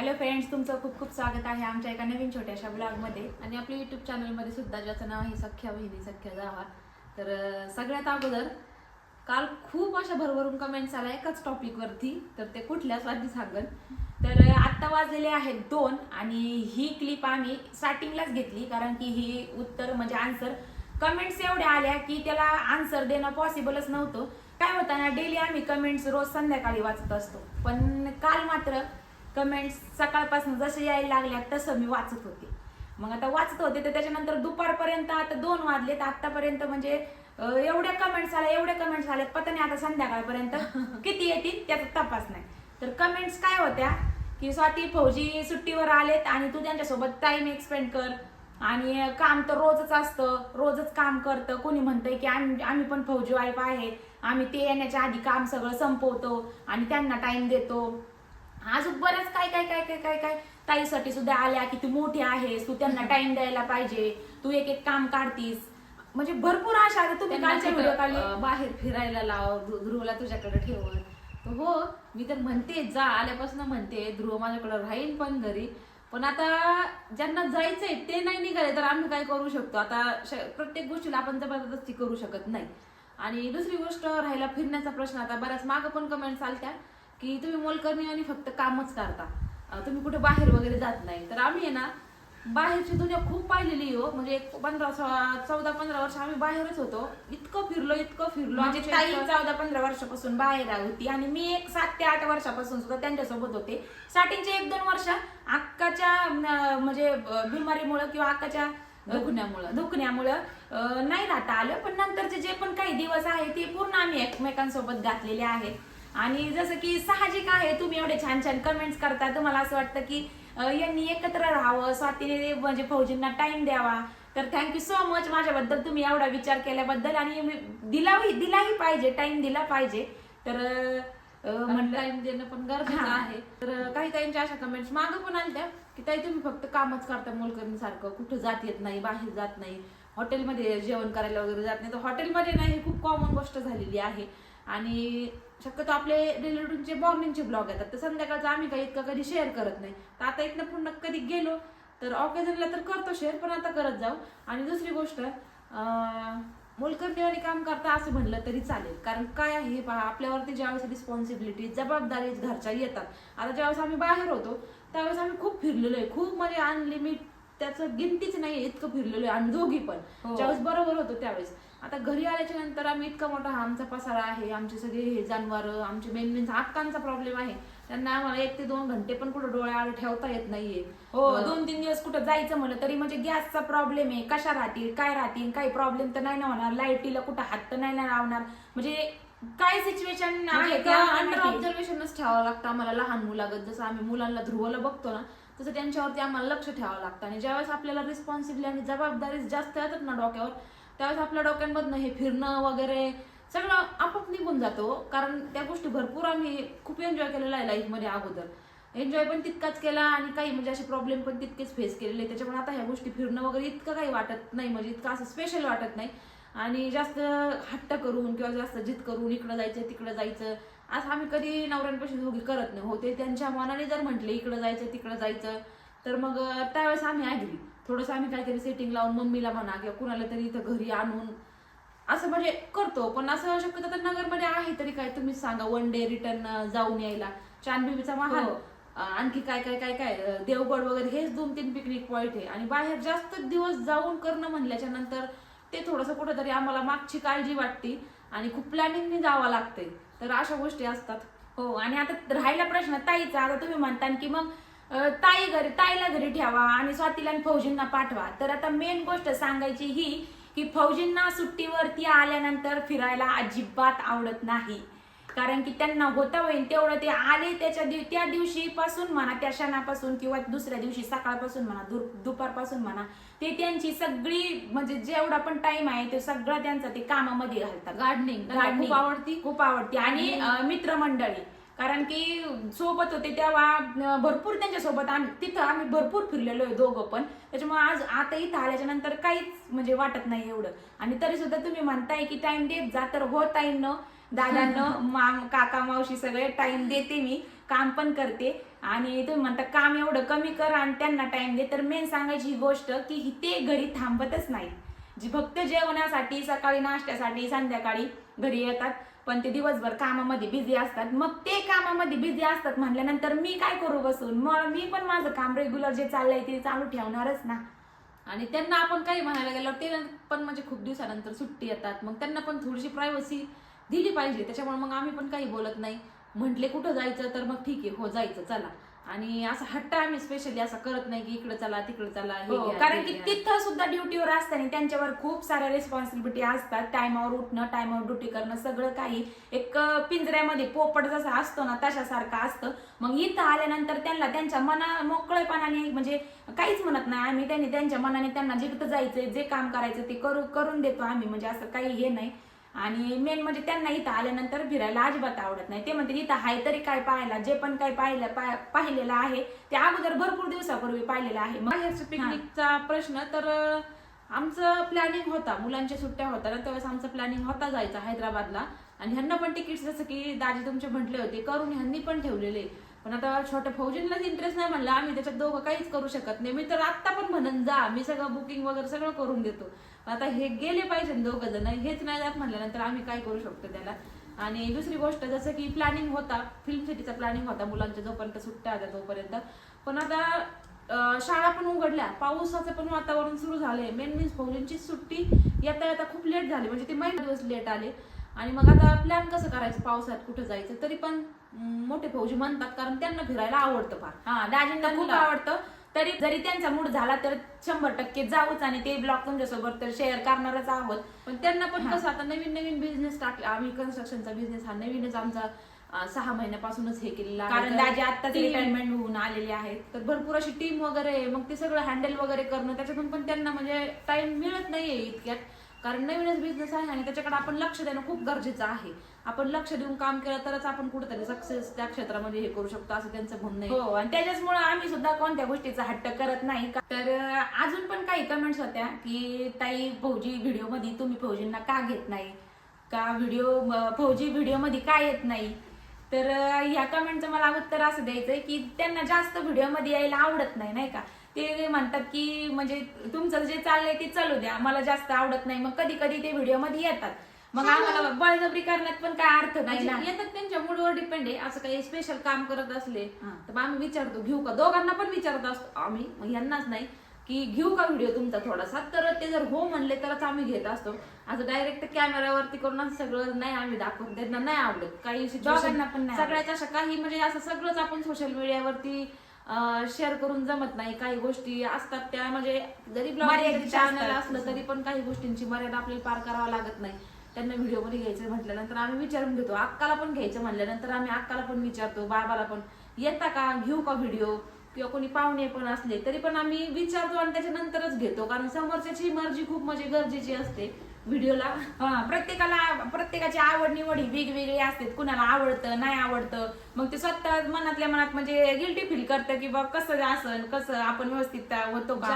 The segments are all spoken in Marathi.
हॅलो फ्रेंड्स तुमचं खूप खूप स्वागत आहे आमच्या एका नवीन छोट्याशा ब्लॉगमध्ये आणि आपल्या युट्यूब चॅनलमध्ये सुद्धा ज्याचं नाव आहे सख्या बहिणी सख्या जावा तर सगळ्यात अगोदर काल खूप अशा भरभरून कमेंट्स आल्या एकाच टॉपिकवरती तर ते कुठल्याच वादी सांगन. तर आत्ता वाजलेले आहेत दोन आणि ही क्लिप आम्ही स्टार्टिंगलाच घेतली. कारण की ही उत्तर म्हणजे आन्सर कमेंट्स एवढ्या आल्या की त्याला आन्सर देणं पॉसिबलच नव्हतं. काय होतं ना डेली आम्ही कमेंट्स रोज संध्याकाळी वाचत असतो. पण काल मात्र कमेंट्स सकाळपासून जसे यायला लागल्या तसं मी वाचत होते. मग आता वाचत होते तर त्याच्यानंतर दुपारपर्यंत आता दोन वाजले तर आतापर्यंत म्हणजे एवढ्या कमेंट्स आल्या एवढ्या कमेंट्स आल्या. पता नाही आता संध्याकाळपर्यंत किती येतील त्याचा तपास नाही. तर कमेंट्स काय होत्या की स्वाती फौजी सुट्टीवर आलेत आणि तू त्यांच्यासोबत टाइम एक्सपेंड कर. आणि काम तर रोजच असतं रोजच काम करतं. कोणी म्हणतंय की आम्ही आम्ही पण फौजी वाईफ आहे. आम्ही ते येण्याच्या आधी काम सगळं संपवतो आणि त्यांना टाइम देतो. अजून बरंच काय काय काय काय काय काय. ताईसाठी सुद्धा आल्या की तू मोठी आहेस तू त्यांना टाइम द्यायला पाहिजे. तू एक एक काम काढतीस. म्हणजे भरपूर आशा आता तुम्ही कालच्या व्हिडिओ काढले बाहेर फिरायला लाव ध्रु- ध्रुवला तुझ्याकडे ठेवून. तर हो मी तर म्हणते जा. आल्यापासून म्हणते ध्रुव माझ्याकडे राहील पण घरी. पण आता ज्यांना जायचंय ते नाही निघाले तर आम्ही काय करू शकतो? आता प्रत्येक गोष्टीला आपण जबरदस्ती करू शकत नाही. आणि दुसरी गोष्ट राहिला फिरण्याचा प्रश्न आता बऱ्याच मागं पण कमेंट्स आलत्या की तुम्ही मोलकरणी आणि फक्त कामच करता. तुम्ही कुठे बाहेर वगैरे जात नाही. तर आम्ही आहे ना बाहेरची दुनिया खूप पाहिलेली हो. म्हणजे एक पंधरा चौदा पंधरा वर्ष आम्ही बाहेरच होतो. इतकं फिरलो इतकं फिरलो. म्हणजे ताई चौदा पंधरा वर्षापासून बाहेर होती आणि मी एक सात ते आठ वर्षापासून सुद्धा त्यांच्यासोबत होते. स्टार्टिंगचे एक दोन वर्ष अक्काच्या म्हणजे बिमारीमुळं किंवा अक्काच्या दुखण्यामुळं. दुखण्यामुळं नाही राहता आलं. पण नंतरचे जे पण काही दिवस आहे ते पूर्ण आम्ही एकमेकांसोबत घातलेले आहेत. आणि जसं की साहजिक आहे तुम्ही एवढे छान छान कमेंट्स करता तुम्हाला असं वाटतं की यांनी एकत्र राहावं स्वातीने म्हणजे फौजींना टाइम द्यावा. तर थँक्यू सो मच माझ्याबद्दल तुम्ही एवढा विचार केल्याबद्दल आणि दिलाही दिलाही पाहिजे टाइम दिला पाहिजे. तर टाइम देणं पण गरजेचं. आहे. तर काही काहींच्या अशा कमेंट्स मागं पण आल्या की ताई तुम्ही फक्त कामच करता मोलकरणी सारखं कुठं जात येत नाही बाहेर जात नाही. हॉटेलमध्ये जेवण करायला वगैरे जात नाही. तर हॉटेलमध्ये नाही ही खूप कॉमन गोष्ट झालेली आहे. आणि शक्यतो आपले रिलेटिव्हचे मॉर्निंगचे ब्लॉग येतात. तर संध्याकाळचं आम्ही काही इतकं कधी शेअर करत नाही. तर आता इथनं पुन्हा कधी गेलो तर ऑकेजनला तर करतो शेअर पण आता करत जाऊ. आणि दुसरी गोष्ट अं, मोलकरणीवाणी काम करता असं म्हणलं तरी चालेल. कारण काय आहे हे पहा आपल्यावरती ज्यावेळेस रिस्पॉन्सिबिलिटी जबाबदारी घरच्या येतात. आता ज्यावेळेस आम्ही बाहेर होतो त्यावेळेस आम्ही खूप फिरलेलो आहे. खूप म्हणजे अनलिमिट त्याचं गिनतीच नाही इतकं फिरलेलो आहे आणि दोघी पण. हो. ज्यावेळेस बरोबर होतो त्यावेळेस. आता घरी आल्याच्यानंतर आम्ही इतका मोठा हा आमचा पसारा आहे आमचे सगळे हे जनावर आमचे मेन मेन हातकांचा प्रॉब्लेम आहे. त्यांना आम्हाला एक ते दोन घंटे पण कुठं डोळ्याआड ठेवता येत नाहीये. हो. अं, दोन तीन दिवस कुठं जायचं म्हणलं तरी म्हणजे गॅसचा प्रॉब्लेम आहे. कशा राहतील काय राहतील काही प्रॉब्लेम तर नाही ना होणार. लाईटीला कुठं हात तर नाही ना लावणार. म्हणजे काय सिच्युएशन म्हणजे आहे अंडर माहिती. ऑब्झर्वेशनच ठेवावं लागतं आम्हाला. लहान मुलागत जसं आम्ही मुलांना ध्रुवला बघतो ना तसं त्यांच्यावरती आम्हाला लक्ष ठेवावं लागतं. आणि ज्यावेळेस आपल्याला रिस्पॉन्सिबिलिटी आणि जबाबदारी जास्त येतात ना डोक्यावर त्यावेळेस आपल्या डोक्यांमधनं हे फिरणं वगैरे सगळं आपोआप निघून जातो हो. कारण त्या गोष्टी भरपूर आम्ही खूप एन्जॉय केलेला आहे लाईफमध्ये अगोदर. एन्जॉय पण तितकाच केला आणि काही म्हणजे असे प्रॉब्लेम पण तितकेच फेस केलेले. त्याच्यामुळे आता ह्या गोष्टी फिरणं वगैरे इतकं काही वाटत नाही म्हणजे इतकं असं स्पेशल वाटत नाही. आणि जास्त हट्ट करून किंवा जास्त जिद करून इकडं जायचं तिकडं जायचं असं आम्ही कधी नवऱ्यांपाशी दोघी करत नाही. होते त्यांच्या मनाने जर म्हटले इकडं जायचं तिकडं जायचं तर मग त्यावेळेस आम्ही ऐकली थोडंसं आम्ही काहीतरी सेटिंग लावून मम्मीला म्हणा किंवा कुणाला तरी इथं घरी आणून असं म्हणजे करतो. पण असं शक्यतो तर नगरमध्ये आहे तरी काय तुम्हीच सांगा. वन डे रिटर्न जाऊन यायला. चांदबिबीचा महाल हो. आणखी काय काय काय काय देवगड वगैरे हेच दोन तीन पिकनिक पॉइंट आहे. आणि बाहेर जास्त दिवस जाऊन करणं म्हणल्याच्या नंतर ते थोडंसं कुठेतरी आम्हाला मागची काळजी वाटते. आणि खूप प्लॅनिंगने जावं लागते तर अशा गोष्टी असतात. हो आणि आता राहिला प्रश्न ताईचा. आता तुम्ही म्हणता की मग ताई घरी ताईला घरी ठेवा आणि स्वातीला आणि फौजींना पाठवा. तर आता मेन गोष्ट सांगायची ही की फौजींना सुट्टीवरती आल्यानंतर फिरायला अजिबात आवडत नाही. कारण की त्यांना होता होईल तेवढं ते आले त्याच्या दिव त्या दिवशीपासून म्हणा त्या क्षणापासून किंवा दुसऱ्या दिवशी सकाळपासून म्हणा दु दुपारपासून म्हणा ते त्यांची सगळी म्हणजे जेवढा पण टाइम आहे ते सगळं त्यांचं ते कामामध्ये घालतात. गार्डनिंग. खूप आवडती. खूप आवडते. आणि मित्रमंडळी. कारण की सोबत होते तेव्हा भरपूर त्यांच्यासोबत आम्ही तिथं आम्ही भरपूर फिरलेलो आहे दोघं पण. त्याच्यामुळे आज आता इथं आल्याच्यानंतर काहीच म्हणजे वाटत नाही एवढं. आणि तरी सुद्धा तुम्ही म्हणताय की टाइम देत जा तर हो ताईंनो दादांनो माम काका मावशी सगळे टाइम देते मी काम पण करते. आणि तुम्ही म्हणता काम एवढं कमी कर आणि त्यांना टाइम दे. तर मेन सांगायची ही गोष्ट की ही ते घरी थांबतच नाही जी फक्त जेवणासाठी सकाळी नाश्त्यासाठी संध्याकाळी घरी येतात पण ते दिवसभर कामामध्ये बिझी असतात. मग ते कामामध्ये बिझी असतात म्हणल्यानंतर मी काय करू बसून? मग मी पण माझं काम रेग्युलर जे चाललंय ते चालू ठेवणारच ना. आणि त्यांना आपण काही म्हणायला गेल्यावर ते पण म्हणजे खूप दिवसानंतर सुट्टी येतात. मग त्यांना पण थोडीशी प्रायव्हसी दिली पाहिजे. त्याच्यामुळे मग आम्ही पण काही बोलत नाही. म्हटले कुठं जायचं? तर मग ठीक आहे हो जायचं चला. आणि असं हट्ट आम्ही स्पेशली असं करत नाही की इकडे चला तिकडे चला हे हो, घ्या, कारण ते की घ्या. तिथं सुद्धा ड्युटीवर असताना त्यांच्यावर खूप साऱ्या रिस्पॉन्सिबिलिटी असतात. टायमावर उठणं टायमावर ड्युटी करणं सगळं काही. एक अं, पिंजऱ्यामध्ये पोपट जसा असतो ना तशासारखं असतं. मग इथं आल्यानंतर त्यांना त्यांच्या मना मोकळेपणाने म्हणजे काहीच म्हणत नाही आम्ही. त्यांनी त्यांच्या मनाने त्यांना जिथं जायचंय जे काम करायचं ते करू करून देतो आम्ही. म्हणजे असं काही हे नाही. आणि मेन म्हणजे त्यांना इथं आल्यानंतर फिरायला अजिबात आवडत नाही. ते म्हणते इथं हाय तरी काय पाहायला? जे पण काही पाहिलं पाहिलेलं आहे ते अगोदर भरपूर दिवसापूर्वी पाहिलेलं आहे. मग पिकनिकचा प्रश्न तर आमचं प्लॅनिंग होता. मुलांच्या सुट्ट्या होत्या ना त्यावेळेस आमचा प्लॅनिंग होता जायचा हैदराबादला. आणि ह्यांना पण तिकीट जसं की दाजी तुमचे म्हटले होते करून ह्यांनी पण ठेवलेले. पण आता छोट्या फौजींनाच इंटरेस्ट नाही म्हणलं. आम्ही त्याच्यात दोघं काहीच करू शकत नाही. मी तर आत्ता पण म्हणन जा मी सगळं बुकिंग वगैरे सगळं करून देतो. आता हे गेले पाहिजे दोघं जण. हेच नाही जात म्हणल्यानंतर आम्ही काय करू शकतो त्याला? आणि दुसरी गोष्ट जसं की प्लॅनिंग होता फिल्म सिटीचा प्लॅनिंग होता मुलांच्या जोपर्यंत सुट्ट्या होत्या तोपर्यंत. पण आता शाळा पण उघडल्या. पावसाचं पण वातावरण सुरू झालंय. मेन मीन्स फौजींची सुट्टी येता येता खूप लेट झाली. म्हणजे ते महिना दिवस लेट आले. आणि मग आता प्लॅन कसं करायचं? पावसात कुठं जायचं? तरी पण मोठे फौजी म्हणतात कारण त्यांना फिरायला आवडतं फार. हा दाजींना खूप आवडतं. तरी जरी त्यांचा मूड झाला तर शंभर टक्के जाऊच आणि ते ब्लॉग तुमच्यासोबत तर शेअर करणारच आहोत पण त्यांना पण. कसं आता नवीन नवीन बिझनेस टाकला आम्ही कन्स्ट्रक्शनचा बिझनेस हा नवीनच आमचा सहा महिन्यापासूनच हे केलेला. कारण दाजी team- रिटायरमेंट होऊन आलेले आहेत तर भरपूर अशी टीम वगैरे आहे. मग ते सगळं हँडल वगैरे करणं त्याच्यातून पण त्यांना म्हणजे टाइम मिळत नाहीये इतक्यात कारण नवीनच बिझनेस आहे आणि त्याच्याकडे आपण लक्ष देणं खूप गरजेचं आहे आपण लक्ष देऊन काम केलं तरच आपण कुठेतरी सक्सेस त्या क्षेत्रामध्ये हे करू शकतो असं त्यांचं म्हणणं आहे. हो आणि त्याच्याचमुळे आम्ही सुद्धा कोणत्या गोष्टीचा हट्ट करत नाही. का- तर अजून पण काही कमेंट्स होत्या की ताई फौजी व्हिडिओमध्ये तुम्ही फौजींना का घेत नाही? का व्हिडिओ फौजी व्हिडिओमध्ये का येत नाही? तर ह्या कमेंटचं मला उत्तर असं द्यायचंय की त्यांना जास्त व्हिडिओमध्ये यायला आवडत नाही नाही का? ते म्हणतात की म्हणजे तुमचं जे चाललंय ते चालू द्या मला जास्त आवडत नाही. मग कधी कधी ते व्हिडिओमध्ये येतात. मग आम्हाला बळजबरी करण्यात पण काय अर्थ नाही ना. म्हणजे येतात त्यांच्या मूडवर डिपेंड आहे. असं काही स्पेशल काम करत असले हा. तर मग आम्ही विचारतो. घेऊ का? दोघांना पण विचारत असतो. आम्ही. मग यांनाच नाही. की घेऊ का व्हिडिओ तुमचा थोडासा? तर ते जर हो म्हणले तरच आम्ही घेत असतो. असं डायरेक्ट कॅमेरावरती करून असं सगळं नाही आम्ही दाखवत. त्यांना नाही आवडत. काही दोघांना पण नाही. सगळ्याच अशा काही म्हणजे असं सगळंच आपण सोशल मीडियावरती शेअर करून जमत नाही. काही गोष्टी असतात त्या म्हणजे जरी मर्यादित चॅनल असतात. असलं तरी पण काही गोष्टींची मर्यादा आपल्याला पार करावा लागत नाही. त्यांना व्हिडिओमध्ये घ्यायचं म्हटल्यानंतर आम्ही विचारून घेतो. अक्काला पण घ्यायचं म्हटल्यानंतर आम्ही अक्काला पण विचारतो बाबाला पण. येता का? घेऊ का व्हिडिओ? किंवा कोणी पाहुणे पण असले तरी पण आम्ही विचारतो आणि त्याच्यानंतरच घेतो. कारण समोरच्याची मर्जी खूप म्हणजे गरजेची असते व्हिडिओला. हा. प्रत्येकाला प्रत्येकाची आवड निवड ही वेगवेगळी असते कुणाला आवडतं नाही आवडतं. मग ते स्वतः मनातल्या मनात म्हणजे गिल्टी फील करतं की बा कसं असन कसं आपण व्यवस्थित होतो का.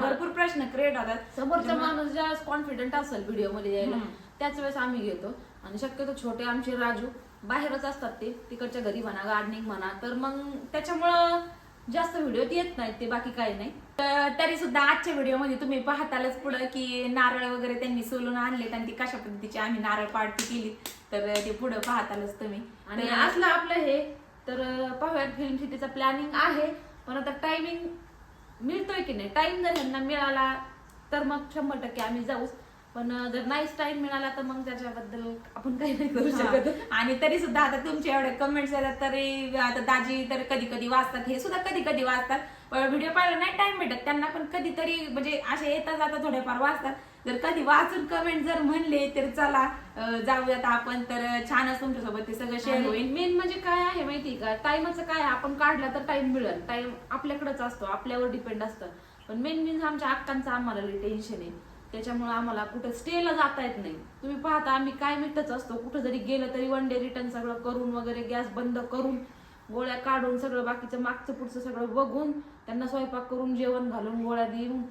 भरपूर प्रश्न क्रिएट होतात. समोरचा माणूस ज्या कॉन्फिडंट असेल व्हिडिओमध्ये. त्याच वेळेस आम्ही घेतो आणि शक्यतो छोटे आमचे राजू बाहेरच असतात ते. तिकडच्या घरी म्हणा गार्डनिंग म्हणा. तर मग त्याच्यामुळं जास्त व्हिडिओ येत नाहीत ते बाकी काही नाही. तर सुद्धा आजच्या व्हिडिओमध्ये तुम्ही पाहतालच पुढं की नारळ वगैरे त्यांनी सोलून आणलेत आणि ती कशा पद्धतीची आम्ही नारळ पार्टी केली तर ते पुढं पाहतालच तुम्ही. आणि असलं आपलं हे तर पाहूयात फिल्म सिटीचा प्लॅनिंग आहे. पण आता टायमिंग मिळतोय की नाही? टाइम जर यांना मिळाला तर मग शंभर टक्के आम्ही जाऊच. पण जर नाहीच टाइम मिळाला तर मग त्याच्याबद्दल आपण काही नाही करू शकत. आणि तरी सुद्धा आता तुमचे एवढे कमेंट्स येतात तरी आता दाजी तर कधी कधी वाचतात हे सुद्धा कधी कधी वाचतात व्हिडिओ पाहायला नाही टाइम भेटत. त्यांना पण कधीतरी म्हणजे असे येता जाता थोडेफार वाचतात. जर कधी वाचून कमेंट जर म्हणले तर चला जाऊयात आपण. तर छानच तुमच्यासोबत ते सगळं शेअर होईल. मेन म्हणजे काय आहे माहिती का? टाइमचं काय? आपण काढला तर टाइम मिळेल. टाइम आपल्याकडेच असतो. आपल्यावर डिपेंड असतं. पण मेन मीन्स आमच्या अक्कांचं आम्हाला टेन्शन आहे. त्याच्यामुळे आम्हाला कुठं स्टेला जाता येत नाही. तुम्ही पाहता आम्ही काय मिठच असतो कुठं जरी गेलं तरी वन डे रिटर्न सगळं करून वगैरे गॅस बंद करून गोळ्या काढून सगळं बाकीचं मागचं पुढचं सगळं बघून त्यांना स्वयंपाक करून जेवण घालून गोळ्या देऊन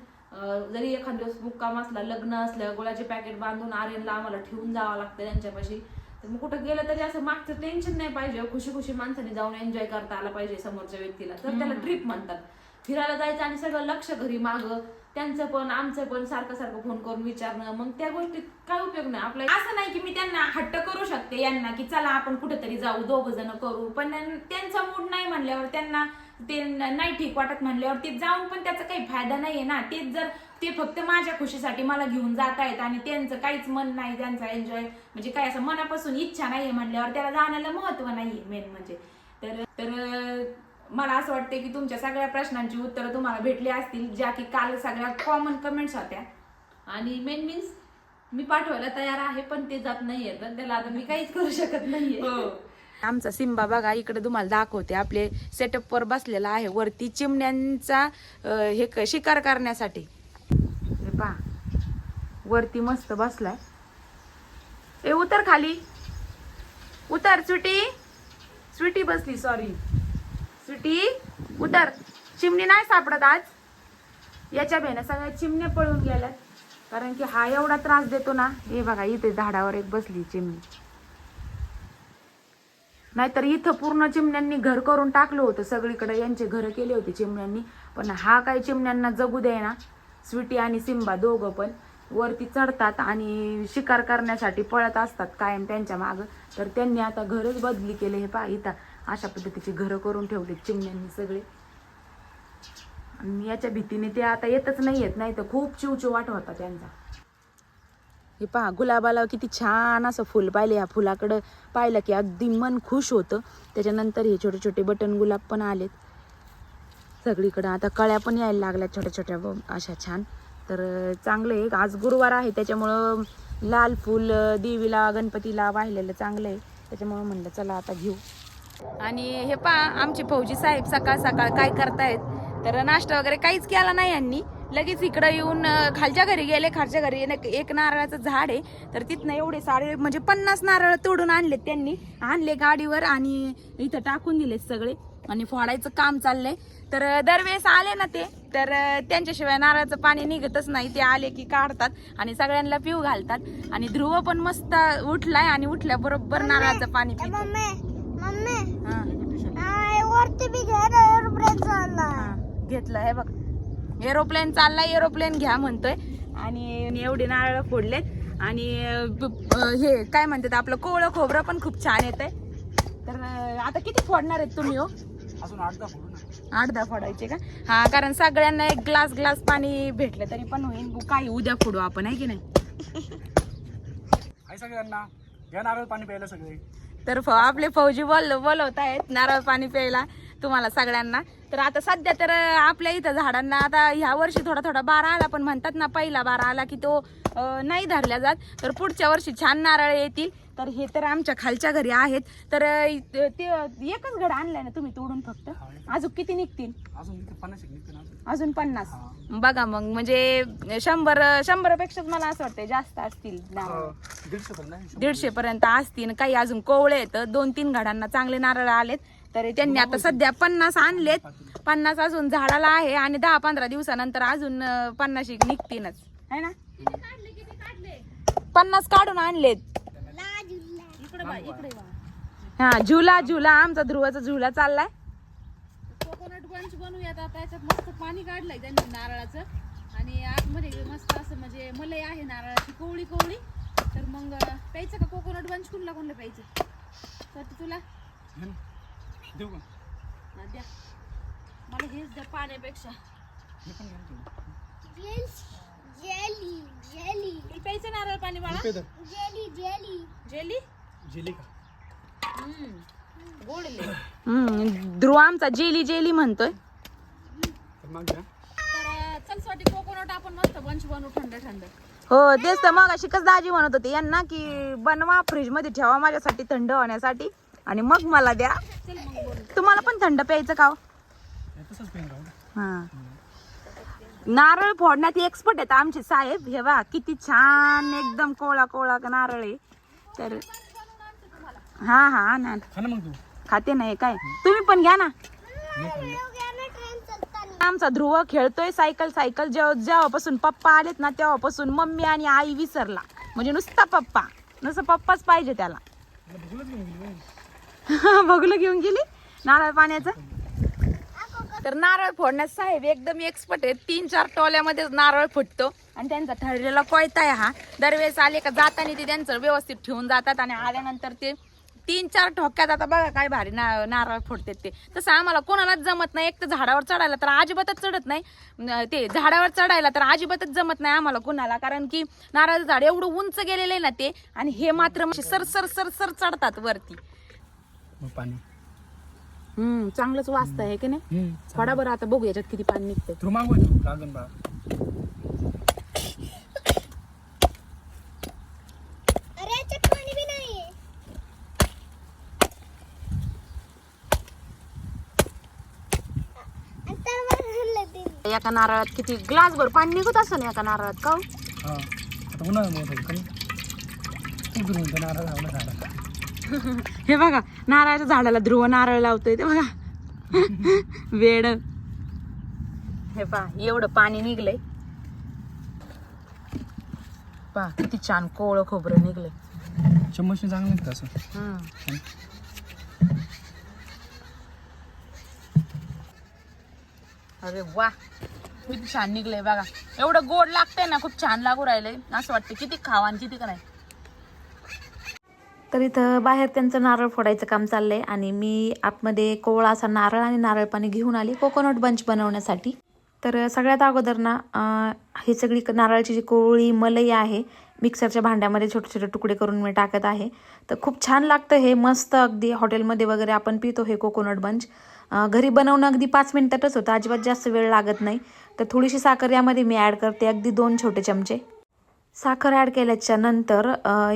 जरी एखाद दिवस मुक्काम असला लग्न असलं गोळ्याचे पॅकेट बांधून आर्यनला आम्हाला ठेवून जावं लागतं त्यांच्यापाशी. तर मग कुठं गेलं तरी असं मागचं टेन्शन नाही पाहिजे. खुशी खुशी माणसाने जाऊन एन्जॉय करता आला पाहिजे समोरच्या व्यक्तीला. तर त्याला ट्रिप म्हणतात. फिरायला जायचं आणि सगळं लक्ष घरी माग. त्यांचं पण आमचं पण सारखं सारखं फोन करून विचारणं. मग त्या गोष्टीत काय उपयोग नाही. आपला असं नाही की मी त्यांना हट्ट करू शकते यांना की चला आपण कुठेतरी जाऊ दोघ जण करू. पण त्यांचा मूड नाही म्हणल्यावर त्यांना ते नाही ठीक वाटत म्हणल्यावर ते जाऊन पण त्याचा काही फायदा नाहीये ना. तेच जर ते फक्त माझ्या खुशीसाठी मला घेऊन जात आहेत आणि त्यांचं काहीच मन नाही त्यांचा एन्जॉय म्हणजे काय असं मनापासून इच्छा नाहीये म्हणल्यावर त्याला जाण्याला महत्त्व नाहीये मेन म्हणजे. तर तर मला असं वाटतं की तुमच्या सगळ्या प्रश्नांची उत्तरं तुम्हाला भेटली असतील ज्या की काल सगळ्या कॉमन कमेंट्स होत्या. आणि मेन मीन्स मी पाठवायला तयार आहे पण ते जात नाहीये. तर त्याला आता मी काहीच करू शकत नाहीये. आमचा सिम्बा बघा इकडे तुम्हाला दाखवते. आपले सेटअप वर बसलेला आहे. वरती चिमण्यांचा हे शिकार करण्यासाठी. हे पहा. वरती मस्त बसलाय. ए उतर खाली. उतर स्वीटी. स्वीटी बसली सॉरी स्वीटी उतर. चिमणी नाही सापडत आज. याच्या बेने सगळ्या चिमण्या पळून गेल्यात. कारण की हा एवढा त्रास देतो ना हे बघा इथे झाडावर एक बसली चिमणी. नाहीतर इथं पूर्ण चिमण्यांनी घर करून टाकलं होतं. सगळीकडे यांचे घर केले होते चिमण्यांनी. पण हा काही चिमण्यांना जगू दे ना. स्वीटी आणि सिंबा दोघं पण वरती चढतात आणि शिकार करण्यासाठी पळत असतात कायम त्यांच्या मागं. तर त्यांनी आता घरच बदली केले हे पहा इथं. अशा पद्धतीची घरं करून ठेवले चिमण्यांनी सगळे. आणि याच्या भीतीने ते आता येतच नाही येत नाही तर खूप चिवचिव वाट होता त्यांचा. हे पहा गुलाबाला किती छान असं फुल पाहिले. ह्या फुलाकडं पाहिलं की अगदी मन खुश होतं. त्याच्यानंतर हे छोटे छोटे बटन गुलाब पण आलेत. सगळीकडं आता कळ्या पण यायला लागल्या छोट्या छोट्या ब- अशा छान. तर चांगलं आहे. आज गुरुवार आहे त्याच्यामुळं लाल फुल देवीला गणपतीला वाहिलेलं चांगलं आहे. त्याच्यामुळं म्हणलं चला आता घेऊ. आणि हे पहा आमचे फौजी साहेब सकाळ सकाळ काय करतायत. तर नाश्ता वगैरे काहीच केला नाही यांनी. लगेच इकडं येऊन खालच्या घरी गेले. खालच्या घरी एक- नारळाचं झाड आहे. तर तिथनं एवढे साडे म्हणजे पन्नास नारळ तोडून आणले त्यांनी. आणले गाडीवर आणि इथं टाकून दिले सगळे. आणि फोडायचं काम चाललंय. तर दरवेळेस आले ना ते. तर त्यांच्याशिवाय नारळाचं पाणी निघतच नाही. ते आले की काढतात आणि सगळ्यांना पिऊ घालतात. आणि ध्रुव पण मस्त उठलाय आणि उठल्याबरोबर नारळाचं पाणी पितो. हा. हा, घेतलं हे बघ. एरोप्लेन चाललाय एरोप्लेन घ्या म्हणतोय. आणि एवढे नारळ फोडलेत. आणि हे काय म्हणतात आपलं कोवळं खोबरं पण खूप छान येत तर आता किती फोडणार आहेत तुम्ही हो? अजून आठ दहा फोडायचे का? हा कारण सगळ्यांना एक ग्लास ग्लास पाणी भेटलं तरी पण होईल काही उद्या फोडू आपण आहे की नाही? सगळ्यांना घ्या नारळ पाणी प्यायला सगळे. तर फ- आपले फौजी बोल बोलवत आहेत नारळ पाणी प्यायला. तुम्हाला सगळ्यांना. तर आता सध्या तर आपल्या इथं झाडांना आता ह्या वर्षी थोडा थोडा बारा आला पण म्हणतात ना पहिला बारा आला की तो नाही धरला जात. तर पुढच्या वर्षी छान नारळ येतील. तर हे तर आमच्या खालच्या घरी आहेत. तर ते एकच घड आणलाय ना तुम्ही तोडून फक्त? अजून किती निघतील? अजून पन्नास बघा मग म्हणजे शंभर शंभरापेक्षा मला असं वाटतं जास्त असतील दीडशे पर्यंत असतील. काही अजून कोवळे आहेत. दोन तीन घडांना चांगले नारळ आलेत. तर त्यांनी आता सध्या पन्नास आणलेत. पन्नास अजून झाडाला आहे आणि दहा पंधरा दिवसानंतर अजून पन्नास एक निघतीनच है ना? पन्नास काढून आणलेत. हा झुला झुला. आमचा ध्रुवाचा झुला चाललाय. कोकोनट बंच बनवूयात आता. याच्यात मस्त पाणी काढलंय त्यांनी नारळाचं. आणि आतमध्ये मस्त असं म्हणजे मलई आहे नारळाची कोवळी कोवळी. तर मग प्यायचं का? कोकोनट बंच कुणला कोणला प्यायचं? तर तुला. देऊ का? हा, द्या. मला हेच द्या पाण्यापेक्षा. हे पण घ्या ना प्यायचं नारळ पाणी बाळा. जेली जेली जेली जेली का हम्म. गोड आहे. लय. हम्म ध्रुव आमचा जेली जेली म्हणतोय. तर मग घ्या. तर अं, चल स्वाती कोकोनट आपण मस्त बंच बनवू थंड थंड. हो तेच तर मग शिकच दाजी म्हणत होते यांना की बनवा फ्रीजमध्ये ठेवा माझ्यासाठी थंड होण्यासाठी. आणि मग मला द्या. तुम्हाला पण थंड प्यायचं का हो? नारळ फोडण्यात एक्सपर्ट आहेत आमचे साहेब. हे बा किती छान एकदम कोळा कोळा नारळ आहे. तर हा हा ना. खाते नाही काय? तुम्ही पण घ्या ना. आमचा ध्रुव खेळतोय सायकल सायकल. जेव्हा जेव्हापासून पप्पा आलेत ना तेव्हापासून मम्मी आणि आई विसरला. म्हणजे नुसता पप्पा. नुसतं पप्पाच पाहिजे त्याला. बघलं घेऊन गेली. नारळ पाण्याचं. तर नारळ फोडण्यास साहेब एकदम एक्सपर्ट आहे तीन चार टोल्यामध्ये नारळ फुटतो. आणि त्यांचा ठरलेला कोयता आहे हा. दरवेळेस आले का जाताना ते त्यांचं व्यवस्थित ठेवून जातात आणि आल्यानंतर ते तीन चार ठोक्यात आता बघा काय भारी ना नारळ फोडतात ते. तसं आम्हाला कोणालाच जमत नाही. एक तर झाडावर चढायला तर अजिबातच चढत नाही. ते झाडावर चढायला तर अजिबातच जमत नाही आम्हाला कोणाला. कारण की नारळ झाड एवढं उंच गेलेलं आहे ना ते. आणि हे मात्र म्हणजे सर सर सर सर चढतात वरती. मग पाणी. हम्म चांगलंच वाचत आहे की नाही? हम्म. थोडा बरं आता बघू याच्यात किती पाणी निघतंय. तू लागन बा. अरे याच्यात पाणी बी नाही एका नारळात किती ग्लास भर पाणी निघत असं एका नारळात का हो? हा आता उन्हाळ्यामुळे थोडं कमी. तू दुरून ते नारळ लावलं झालं हे बघा नारळाच्या झाडाला ध्रुव नारळ लावतोय ते बघा. वेड. हे पा एवढं पाणी निघलंय. पा किती छान कोवळं खोबरं निघलंय. चम्मचने चांगलं का असं. अरे वा किती छान निघलंय बघा. एवढं गोड लागतंय ना खूप छान लागू राहिलंय. असं वाटतं किती खावा आणि किती का नाही. तर इथं बाहेर त्यांचं नारळ फोडायचं काम चाललंय आणि मी आतमध्ये कोवळा असा नारळ आणि नारळ पाणी घेऊन आली कोकोनट बंच बनवण्यासाठी. तर सगळ्यात अगोदर ना हे ही सगळी क- नारळाची जी कोवळी मलई आहे मिक्सरच्या भांड्यामध्ये छोटे छोटे तुकडे करून मी टाकत आहे. तर खूप छान लागतं हे मस्त अगदी हॉटेलमध्ये वगैरे आपण पितो हे कोकोनट बंच घरी बनवणं अगदी पाच मिनिटातच होतं अजिबात जास्त वेळ लागत नाही. तर थोडीशी साखर यामध्ये मी ॲड करते अगदी दोन छोटे चमचे. साखर ॲड केल्याच्यानंतर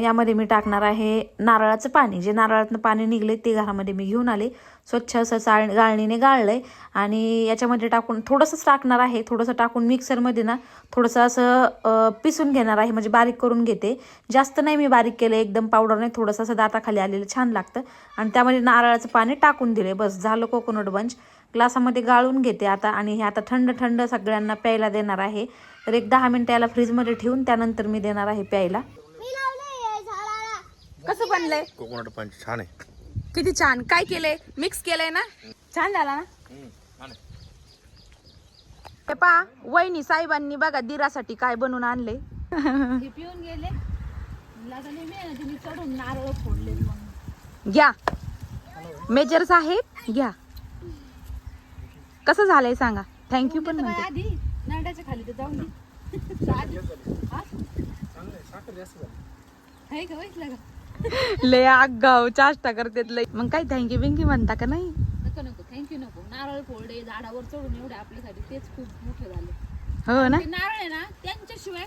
यामध्ये मी टाकणार आहे नारळाचं पाणी. जे नारळातनं पाणी निघले ते घरामध्ये मी घेऊन आले. स्वच्छ असं चाळ गाळणीने गाळलं आहे आणि याच्यामध्ये टाकून थोडंसंच टाकणार आहे. थोडंसं टाकून मिक्सरमध्ये ना थोडंसं असं पिसून घेणार आहे. म्हणजे बारीक करून घेते. जास्त नाही मी बारीक केलं. एकदम पावडर नाही. थोडंसं असं दाताखाली आलेलं छान लागतं. आणि त्यामध्ये नारळाचं पाणी टाकून दिले बस झालं कोकोनट बंच ग्लासामध्ये गाळून घेते आता. आणि हे आता थंड थंड सगळ्यांना प्यायला देणार आहे. तर एक दहा मिनटं याला फ्रीजमध्ये ठेवून त्यानंतर मी देणार आहे प्यायला. मी लावलंय झाडाला. कसं बनलंय? कोकोनट पंच छान आहे. किती छान. काय केलंय? मिक्स केलंय ना? छान झाला ना? हे पा वहिनी साहेबांनी बघा दिरासाठी काय बनवून आणले. हे पिऊन गेले. लागले चढून नारळ फोडले मग घ्या. मेजर साहेब घ्या. कसं झालंय सांगा. थँक्यू पण म्हणते. आधी नारळाच्या खाली तर जाऊन हा? आहे का बघितलं का लय आगाव चाष्टा करतात लय. मग काय थँक्यू बिंकी म्हणता का नाही? नको नको थँक्यू नको. नारळ फोडे झाडावर चढून एवढे आपल्यासाठी तेच खूप मोठे झाले. हो ना? ते नारळ आहे ना त्यांच्याशिवाय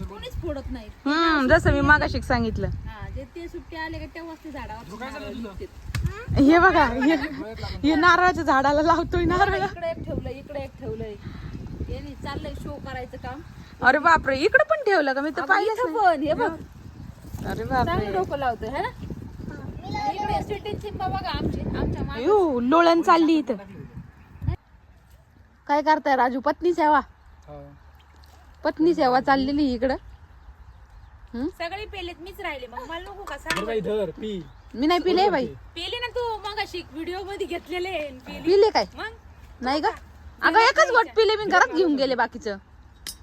कोणीच फोडत नाही. हम्म जसं मी मागाशी सांगितलं. हा जे ते सुट्टी आले का तेव्हाच ते झाडावर नारळ निघतात. हे बघा हे हे नारळाच्या झाडाला लावतोय नारळ. इकडे एक ठेवलंय इकडे एक ठेवलंय. यांनी चाललंय शो करायचं काम. अरे बापरे इकडे पण ठेवलं का? मी तर नाही. पण हे बघ. अरे चांगलं बापरे. डोकं लावतोय है ना? इकडे स्वीटी चिंबा बघा आमची आमच्या मागे. अयो लोळण चालली इथं. काय करताय राजू? पत्नी सेवा? पत्नी सेवा चाललेली इकडं. सगळे पेलेत मीच राहिले. मग मला नको का सांग? बरं बाई धर पी. मी नाही पिले बाई. पेले ना तू मग अशी व्हिडिओमध्ये घेतलेले पेली. पिले काय? मग? नाही का? अगं एकच गोट पिले मी घरात घेऊन गेले बाकीचं.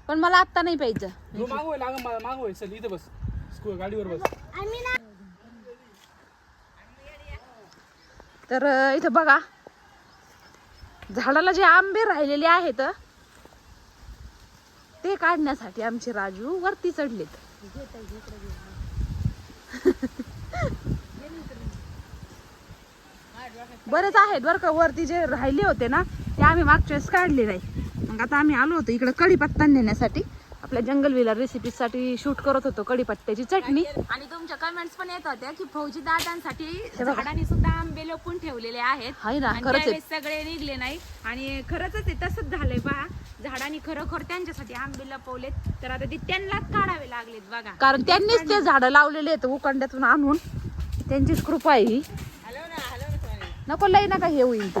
पण मला आत्ता नाही प्यायचं. तू मागवय लागन मला मागवय चल इथं बस. स्कूल गाडीवर बस. आणि ना तर अं, इथं बघा. झाडाला जे आंबे राहिलेले आहेत ते काढण्यासाठी आमचे राजू वरती चढलेत. बरेच आहेत बरं का वरती जे राहिले होते ना ते आम्ही मागच्या वेळेस काढले नाही. मग आता आम्ही आलो होतो इकडे कढीपत्ता नेण्यासाठी. आपल्या जंगल विला रेसिपीसाठी शूट करत होतो कढीपत्त्याची चटणी. आणि तुमच्या कमेंट्स पण येत होत्या की फौजी दादांसाठी झाडांनी सुद्धा आंबे लपून ठेवलेले आहेत. हाय ना आणि खरंच आहे. त्यावेळेस सगळे निघले नाही. आणि खरंच आहे तसंच झालंय पहा. झाडांनी खरोखर त्यांच्यासाठी आंबे लपवलेत. तर आता ते त्यांनाच काढावे लागलेत बघा. कारण त्यांनीच ते झाडं लावलेले आहेत उकंड्यातून आणून. त्यांचीच कृपा आहे ही. नको लई नका हे होईल तर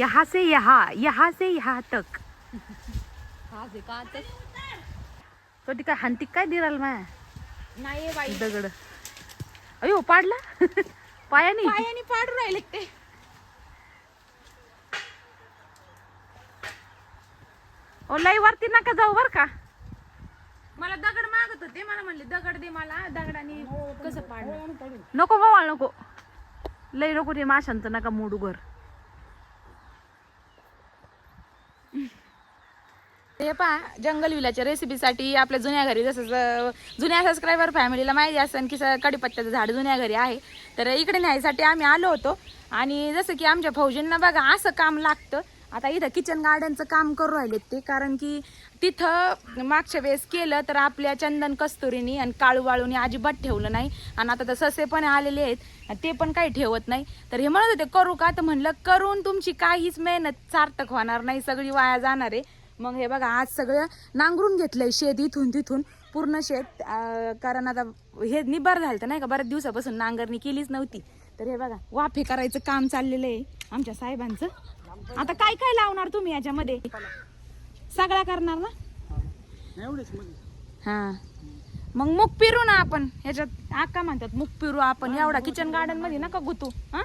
यहाँ से यहाँ यहाँ से यहाँ तक ते तो काय हानती काय दिराल माया? नाही बाई. दगड. अयो पाडला? पायानी. पायाने पाडू राहिले ते. ओ लई वरती नका जाऊ बर का. मला दगड मागत होते मला म्हणले दगड दे मला दगडाने कसं पाडलं नको मोवाळ नको. लई नको ते माशांचं नका मोडू घर. हे पहा जंगल विलाच्या रेसिपीसाठी आपल्या जुन्या घरी जसं जुन्या सबस्क्रायबर फॅमिलीला माहिती असेल की स- कढीपत्त्याचं झाड जुन्या घरी आहे. तर इकडे न्यायसाठी आम्ही आलो होतो. आणि जसं की आमच्या फौजींना बघा असं काम लागतं. आता इथं किचन गार्डनचं काम करू राहिलेत ते कारण की तिथं मागच्या वेळेस केलं तर आपल्या चंदन कस्तुरीनी आणि काळू वाळूनी अजिबात ठेवलं नाही. आणि आता तर ससे पण आलेले आहेत. ते पण काही ठेवत नाही. तर हे म्हणत होते करू का? तर म्हणलं करून तुमची काहीच मेहनत सार्थक होणार नाही. सगळी वाया जाणार आहे. मग हे बघा आज सगळं नांगरून घेतलंय शेत इथून तिथून पूर्ण शेत. कारण आता हे निबार झालं नाही का बऱ्याच दिवसापासून नांगरणी केलीच नव्हती. तर हे बघा वाफे करायचं काम चाललेलं आहे आमच्या साहेबांचं. आता काय काय लावणार तुम्ही याच्यामध्ये? सगळा करणार ना? एवढेच हा. मग मुख पिरू ना आपण ह्याच्यात आका म्हणतात मुख पिरू आपण. एवढा किचन गार्डनमध्ये नका गुतू हा?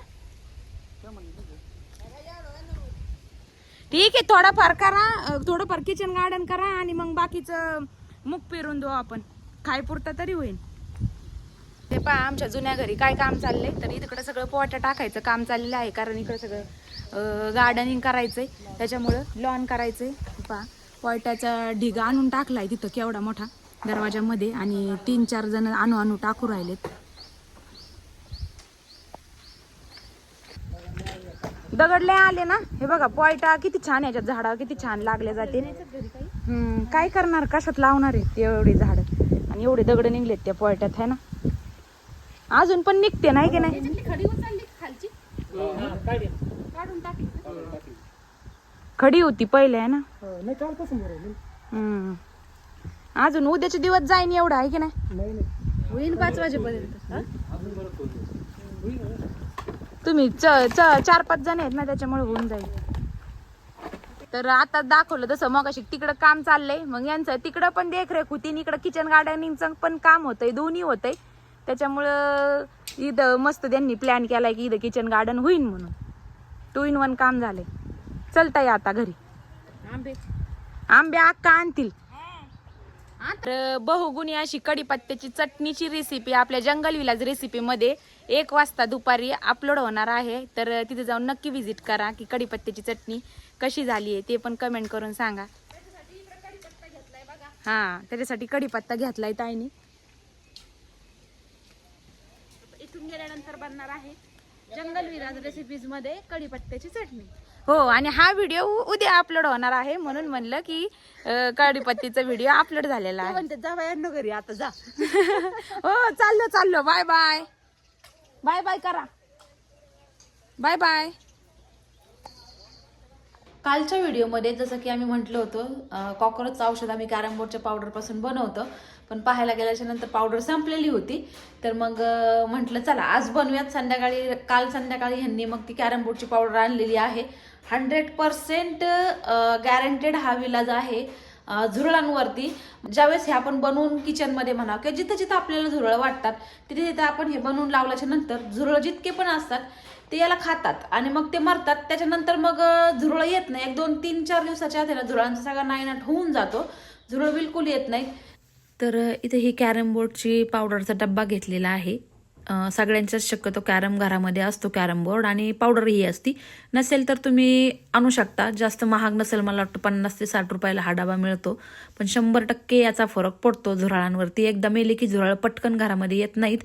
ठीक आहे थोडाफार करा अं, थोडंफार किचन गार्डन करा आणि मग बाकीचं मुख पेरून देऊ आपण. खायपुरता तरी होईल. ते पहा आमच्या जुन्या घरी काय काम चाललंय? तर इकडे सगळं पोट्या टाकायचं काम चाललेलं आहे कारण इकडे सगळं गार्डनिंग करायचंय. त्याच्यामुळं लॉन करायचंय. पहा पोट्याचा ढिगा आणून टाकलाय तिथं केवढा मोठा. दरवाजामध्ये आणि तीन चार जण आणू आणू टाकू राहिलेत. दगडले आले ना? हे बघा पोयटा किती छान आहे याच्यात झाडा किती छान लागले जाते हम्म, काय करणार? कशात लावणार आहे एवढी झाड? आणि एवढे दगड निघलेत त्या पोयट्यात है ना? अजून पण निघते नाही की नाही? खडी होती पहिले आहे. ना. अजून उद्याचे दिवस जाईन एवढं आहे की नाही? होईल पाच वाजेपर्यंत. हा? तुम्ही च च चार पाच जण आहेत ना त्याच्यामुळे होऊन जाईल. तर आता दाखवलं तसं मग अशी तिकडं काम चाललंय मग यांचं तिकडं पण देखरेख होती इकडं किचन गार्डनिंगचं पण काम होतंय दोन्ही होतंय. त्याच्यामुळं इथं मस्त त्यांनी प्लॅन केलाय की इथं किचन गार्डन होईन म्हणून. टू इन वन काम झालंय. चलताय आता घरी. आंबे. आंबे अक्का आणतील. तर बहुगुणी अशी कढीपत्त्याची चटणीची रेसिपी आपल्या जंगल विलाज रेसिपीमध्ये एक वाजता दुपारी अपलोड होणार आहे. तर तिथे जाऊन नक्की व्हिजिट करा की कढीपत्त्याची चटणी कशी झाली आहे ते पण कमेंट करून सांगा. हा त्याच्यासाठी कढीपत्ता घेतलाय ताईने. इथून गेल्यानंतर बनणार आहे जंगल विराज रेसिपीजमध्ये कढीपत्त्याची चटणी. हो आणि हा व्हिडिओ उद्या अपलोड होणार आहे म्हणून म्हणलं की कढीपत्तीचा व्हिडिओ अपलोड झालेला आहे. म्हणते जा बायांनो घरी आता जा. हो चाललो चाललो. बाय बाय बाय बाय करा. Bye bye. कालच्या व्हिडिओमध्ये जसं की आम्ही म्हटलं होतं कॉकरोचचं औषध आम्ही कॅरम बोर्डच्या पावडरपासून बनवतो पण पाहायला गेल्याच्यानंतर पावडर संपलेली होती. तर मग म्हटलं चला आज बनवूयात. संध्याकाळी काल संध्याकाळी ह्यांनी मग ती कॅरम बोर्डची पावडर आणलेली आहे. हंड्रेड पर्सेंट गॅरंटेड हा विलाज आहे. झुरळांवरती. ज्यावेळेस हे आपण बनवून किचनमध्ये म्हणा किंवा जिथं जिथं आपल्याला झुरळ वाटतात तिथे तिथे आपण हे बनवून लावल्याच्या नंतर झुरळ जितके पण असतात ते याला खातात आणि मग ते मरतात. त्याच्यानंतर मग झुरळं झुरळ येत नाही. एक दोन तीन चार दिवसाच्या आत ना झुरळांचा सगळा नायनाट होऊन जातो. झुरळ बिलकुल येत नाही. तर इथे ही कॅरम बोर्डची पावडरचा डब्बा घेतलेला आहे. सगळ्यांच्याच शक्यतो कॅरम घरामध्ये असतो कॅरम बोर्ड आणि पावडर ही असती. नसेल तर तुम्ही आणू शकता. जास्त महाग नसेल मला वाटतं पन्नास ते साठ रुपयाला हा डबा मिळतो. पण शंभर टक्के याचा फरक पडतो झुरळांवरती. एकदा मेले की झुराळ पटकन घरामध्ये येत नाहीत.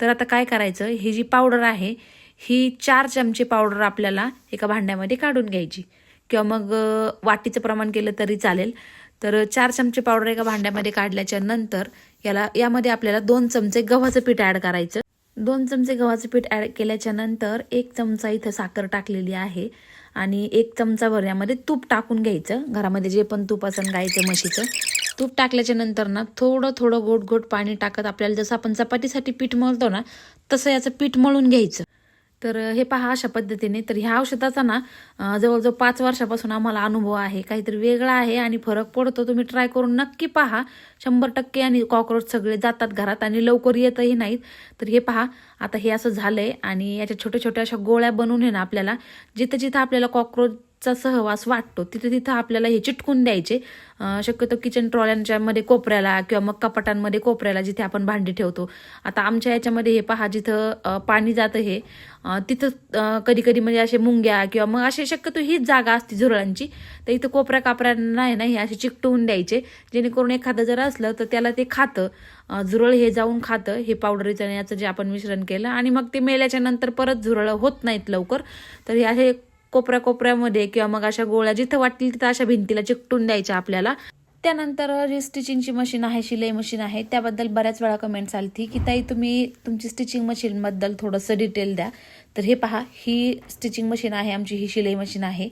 तर आता काय करायचं? ही जी पावडर आहे ही चार चमचे पावडर आपल्याला एका भांड्यामध्ये काढून घ्यायची. किंवा मग वाटीचं प्रमाण केलं तरी चालेल. तर चार चमचे पावडर एका भांड्यामध्ये काढल्याच्या नंतर याला यामध्ये आपल्याला दोन चमचे गव्हाचं पीठ ॲड करायचं. दोन चमचे गव्हाचं पीठ ॲड केल्याच्यानंतर एक चमचा इथं साखर टाकलेली आहे. आणि एक चमचा भर यामध्ये तूप टाकून घ्यायचं. घरामध्ये जे पण तूप असेल गाईचं म्हशीचं तूप टाकल्याच्या नंतर ना थोडं थोडं गोट गोट पाणी टाकत आपल्याला जसं आपण चपातीसाठी पीठ मळतो ना तसं याचं पीठ मळून घ्यायचं. तर हे पहा अशा पद्धतीने. तर ह्या औषधाचा ना जवळजवळ पाच वर्षापासून आम्हाला अनुभव आहे. काहीतरी वेगळा आहे आणि फरक पडतो. तुम्ही ट्राय करून नक्की पहा. शंभर टक्के आणि कॉक्रोच सगळे जातात घरात आणि लवकर येतही नाहीत. तर हे पहा. आता हे असं झालंय आणि याच्या छोट्या छोट्या अशा गोळ्या बनवून आहे ना आपल्याला जिथं जिथं आपल्याला कॉक्रोच चा सहवास वाटतो. तिथं तिथं आपल्याला हे चिटकून द्यायचे. शक्यतो किचन ट्रॉल्यांच्या मध्ये कोपऱ्याला किंवा मग कपाटांमध्ये कोपऱ्याला जिथे आपण भांडी ठेवतो. आता आमच्या याच्यामध्ये हे पहा जिथं पाणी जातं हे तिथं कधी कधी म्हणजे असे मुंग्या किंवा मग असे शक्यतो हीच जागा असते झुरळांची. तर इथं कोपऱ्या कापऱ्यांना आहे ना हे असे चिकटवून द्यायचे. जेणेकरून एखादं जर असलं तर त्याला ते खातं. झुरळ हे जाऊन खातं. हे पावडरी आणि याचं जे आपण मिश्रण केलं आणि मग ते मेल्याच्या नंतर परत झुरळं होत नाहीत लवकर. तर हे असे कोपऱ्या कोपऱ्यामध्ये किंवा मग अशा गोळ्या जिथं वाटतील तिथं अशा भिंतीला चिकटून द्यायच्या आपल्याला. त्यानंतर जी स्टिचिंगची मशीन आहे शिलाई मशीन आहे त्याबद्दल बऱ्याच वेळा कमेंट्स आलती की ताई तुम्ही तुमची स्टिचिंग मशीनबद्दल थोडंसं डिटेल द्या. तर हे पहा ही स्टिचिंग मशीन आहे आमची ही शिलाई मशीन आहे.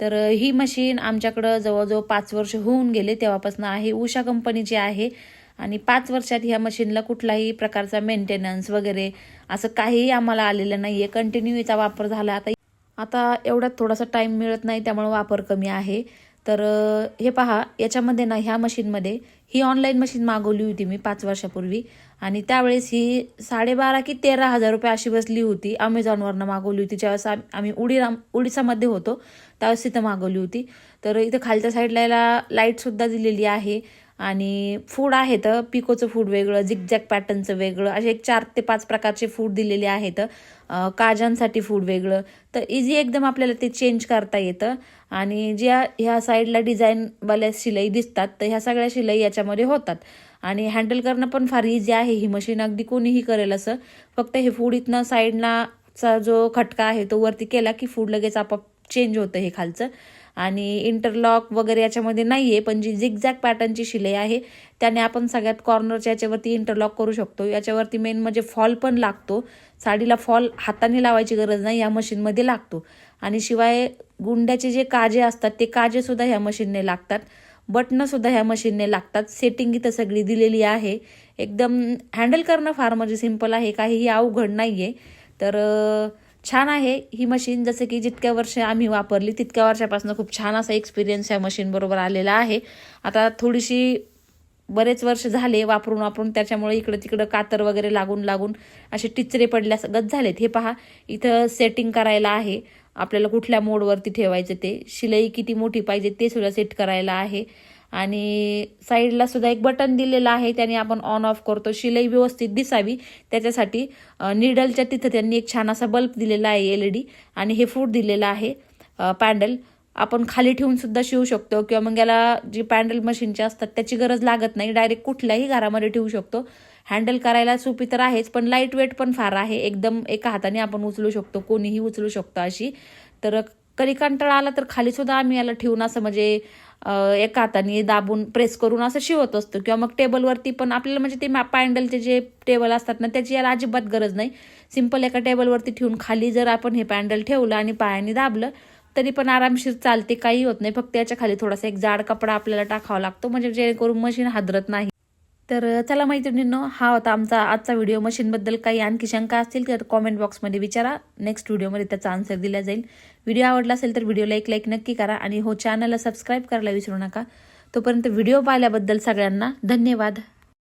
तर ही मशीन आमच्याकडं जवळजवळ पाच वर्ष होऊन गेले तेव्हापासून आहे. उषा कंपनीची आहे आणि पाच वर्षात ह्या मशीनला कुठलाही प्रकारचा मेंटेनन्स वगैरे असं काहीही आम्हाला आलेलं नाही आहे कंटिन्यू याचा वापर झाला. आता आता एवढ्यात थोडासा टाईम मिळत नाही त्यामुळं वापर कमी आहे. तर हे पहा याच्यामध्ये ना ह्या मशीनमध्ये ही ऑनलाईन मशीन मागवली होती मी पाच वर्षापूर्वी. आणि त्यावेळेस ही साडेबारा की तेरा हजार रुपये अशी बसली होती. अमेझॉनवरनं मागवली होती. ज्यावेळेस आम्ही उडीराम उडीसामध्ये होतो त्यावेळेस तिथं मागवली होती. तर इथं खालच्या साईडला याला लाईटसुद्धा दिलेली आहे. आणि फूड आहेत पिकोचं फूड वेगळं झिकझॅक पॅटर्नचं वेगळं असे एक चार ते पाच प्रकारचे फूड दिलेले आहेत. काजांसाठी फूड वेगळं. तर इझी एकदम आपल्याला ते चेंज करता येतं. आणि ज्या ह्या साईडला डिझाईनवाल्या शिलाई दिसतात तर ह्या सगळ्या शिलाई याच्यामध्ये होतात. आणि हँडल करणं पण फार इझी आहे. ही मशीन अगदी कोणीही करेल असं. फक्त हे फूड इथनं साईडला चा जो खटका आहे तो वरती केला की फूड लगेच आपाप चेंज होतं हे खालचं. आणि इंटरलॉक वगैरे याच्यामध्ये नाही आहे पण जी झिगझॅग पॅटर्नची शिलाई आहे त्याने आपण सगळ्यात कॉर्नरच्या याच्यावरती इंटरलॉक करू शकतो. याच्यावरती मेन म्हणजे फॉल पण लागतो. साडीला फॉल हाताने लावायची गरज नाही या मशीनमध्ये लागतो. आणि शिवाय गुंड्याचे जे काजे असतात ते काजेसुद्धा ह्या मशीनने लागतात. बटनंसुद्धा ह्या मशीनने लागतात. सेटिंग इथं सगळी दिलेली आहे. एकदम हँडल करणं फार म्हणजे सिंपल आहे. काहीही अवघड नाही आहे तर छान आहे ही मशीन जसं की जितक्या वर्ष आम्ही वापरली तितक्या वर्षापासून खूप छान असा एक्सपिरियन्स या मशीनबरोबर आलेला आहे. आता थोडीशी बरेच वर्ष झाले वापरून वापरून त्याच्यामुळे इकडं तिकडं कातर वगैरे लागून लागून असे टिचरे पडल्यासगत झालेत. हे पहा इथं सेटिंग करायला आहे. आपल्याला कुठल्या मोडवरती ठेवायचं ते? शिलाई किती मोठी पाहिजे ते सुद्धा सेट करायला आहे. आणि साईडला सुद्धा एक बटन दिलेलं आहे त्याने आपण ऑन ऑफ करतो. शिलाई व्यवस्थित दिसावी. त्याच्यासाठी निडलच्या तिथं त्यांनी एक छान असा बल्ब दिलेला आहे एल ई डी आणि हे फूड दिलेलं आहे पॅन्डल आपण खाली ठेवून सुद्धा शिवू शकतो किंवा मग याला जी पॅन्डल मशीनचे असतात त्याची गरज लागत नाही. डायरेक्ट कुठल्याही घरामध्ये ठेवू शकतो. हँडल करायला सोपी तर आहेच पण लाइट वेट पण फार आहे. एकदम एका हाताने आपण उचलू शकतो कोणीही उचलू शकतो अशी. तर कधी कंटाळा आला तर खाली सुद्धा आम्ही याला ठेवून असं म्हणजे एका हाताने दाबून प्रेस करून असं शिवत असतो. किंवा मग टेबलवरती पण आपल्याला म्हणजे ते पॅन्डलचे जे टेबल असतात ना त्याची याला अजिबात गरज नाही. सिंपल एका टेबलवरती ठेवून खाली जर आपण हे पॅन्डल ठेवलं आणि पायाने दाबलं तरी पण आरामशीर चालते काही होत नाही. फक्त याच्या खाली थोडासा एक जाड कपडा आपल्याला टाकावा लागतो. म्हणजे जेणेकरून मशीन हादरत नाही. तर चला मैत्रिणींनो हा होता आमचा आजचा व्हिडिओ. मशीनबद्दल काही आणखी शंका असतील तर कॉमेंट बॉक्समध्ये विचारा. नेक्स्ट व्हिडिओमध्ये त्याचा आन्सर दिला जाईल. व्हिडिओ आवडला असेल तर व्हिडिओला एक लाईक नक्की करा आणि हो चॅनलला सबस्क्राईब करायला विसरू नका. तोपर्यंत व्हिडिओ पाहिल्याबद्दल सगळ्यांना धन्यवाद.